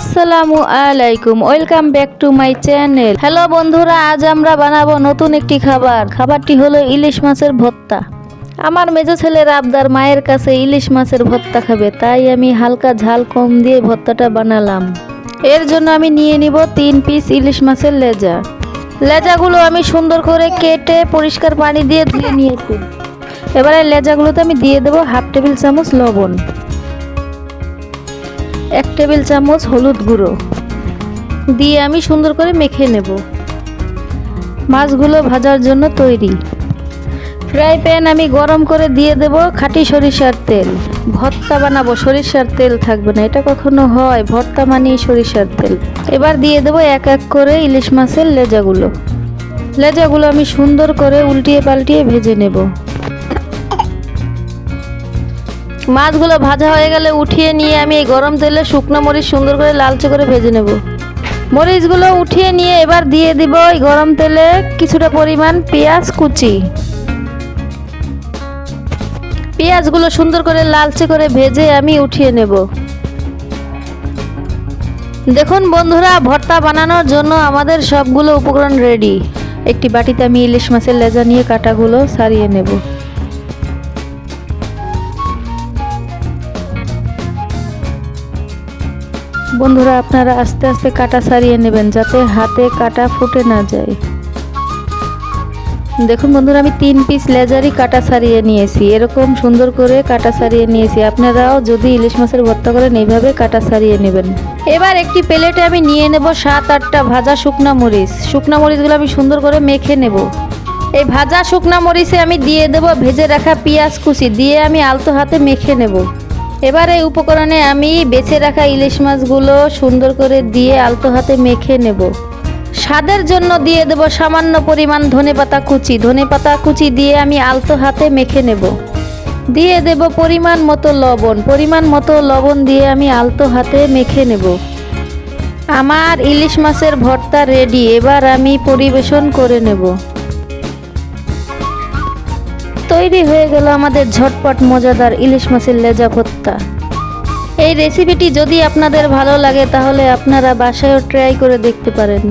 আসসালামু আলাইকুম, welcome back to my channel. Hello বন্ধুরা, আজ আমরা বানাবো নতুন একটি খাবার। খাবারটি হলো ইলিশ মাছের ভর্তা। আমার মেজো ছেলের আবদার, মায়ের কাছে ইলিশ মাছের ভর্তা খাবে, তাই আমি হালকা ঝাল কম দিয়ে ভর্তাটা বানালাম। এর জন্য আমি নিয়ে নিব তিন পিস ইলিশ মাছের লেজা। লেজাগুলো আমি সুন্দর করে কেটে পরিষ্কার পানি দিয়ে ধুয়ে নিয়েছি। এবারে লেজাগুলোতে আমি দিয়ে দেবো হাফ টেবিল চামচ লবণ। এক টেবিল চামচ হলুদ গুঁড়ো। দিয়ে আমি সুন্দর করে মেখে নেব। মাছগুলো ভাজার জন্য তৈরি। ফ্রাই প্যান আমি গরম করে দিয়ে দেব খাঁটি সরিষার তেল। ভর্তা বানাবো, সরিষার তেল থাকবে না, এটা কখনো হয়। ভর্তা মানেই সরিষার তেল। এবার দিয়ে দেব এক এক করে ইলিশ মাছের লেজাগুলো। লেজাগুলো আমি সুন্দর করে উল্টিয়ে পাল্টিয়ে ভেজে নেব। মাছগুলো ভাজা হয়ে গেলে উঠিয়ে নিয়ে আমি এই গরম তেলে শুকনো মরিচ সুন্দর করে লালচে করে ভেজে নেব। মরিচগুলো উঠিয়ে নিয়ে এবার দিয়ে দিব এই গরম তেলে কিছুটা পরিমাণ পেঁয়াজ কুচি। পেঁয়াজগুলো সুন্দর করে লালচে করে ভেজে আমি উঠিয়ে নেব। দেখুন বন্ধুরা, ভর্তা বানানোর জন্য আমাদের সবগুলো উপকরণ রেডি। একটি বাটিতে আমি ইলিশ মাছের লেজা নিয়ে কাটাগুলো সারিয়ে নেব। বন্ধুরা, আপনারা আস্তে আস্তে কাটা সারিয়ে নেবেন যাতে হাতে কাটা ফুটে না যায়। দেখুন বন্ধুরা, আমি তিন পিস লেজারই কাটা সারিয়ে নিয়েছি। এরকম সুন্দর করে কাটা সারিয়ে নিয়েছি। আপনারাও যদি ইলিশ মাছের ভর্তা করেন, এইভাবে কাটা সারিয়ে নেবেন। এবার একটি প্লেটে আমি নিয়ে নেব সাত, আটটা ভাজা শুকনা মরিচ। শুকনা মরিচগুলো আমি সুন্দর করে মেখে নেব। এই ভাজা শুকনা মরিচে আমি দিয়ে দেব ভেজে রাখা পেঁয়াজ কুচি। দিয়ে আমি আলতো হাতে মেখে নেব। এবার এই উপকরণে আমি বেছে রাখা ইলিশ মাছগুলো সুন্দর করে দিয়ে আলতো হাতে মেখে নেব। স্বাদের জন্য দিয়ে দেব সামান্য পরিমাণ ধনেপাতা কুচি। ধনেপাতা কুচি দিয়ে আমি আলতো হাতে মেখে নেব। দিয়ে দেব পরিমাণ মতো লবণ। পরিমাণ মতো লবণ দিয়ে আমি আলতো হাতে মেখে নেব। আমার ইলিশ মাছের ভর্তা রেডি। এবার আমি পরিবেশন করে নেব। তৈরি হয়ে গেল আমাদের ঝটপট মজাদার ইলিশ মাছের লেজা ভত্তা এই রেসিপিটি যদি আপনাদের ভালো লাগে তাহলে আপনারা বাসায়ও ট্রাই করে দেখতে পারেন।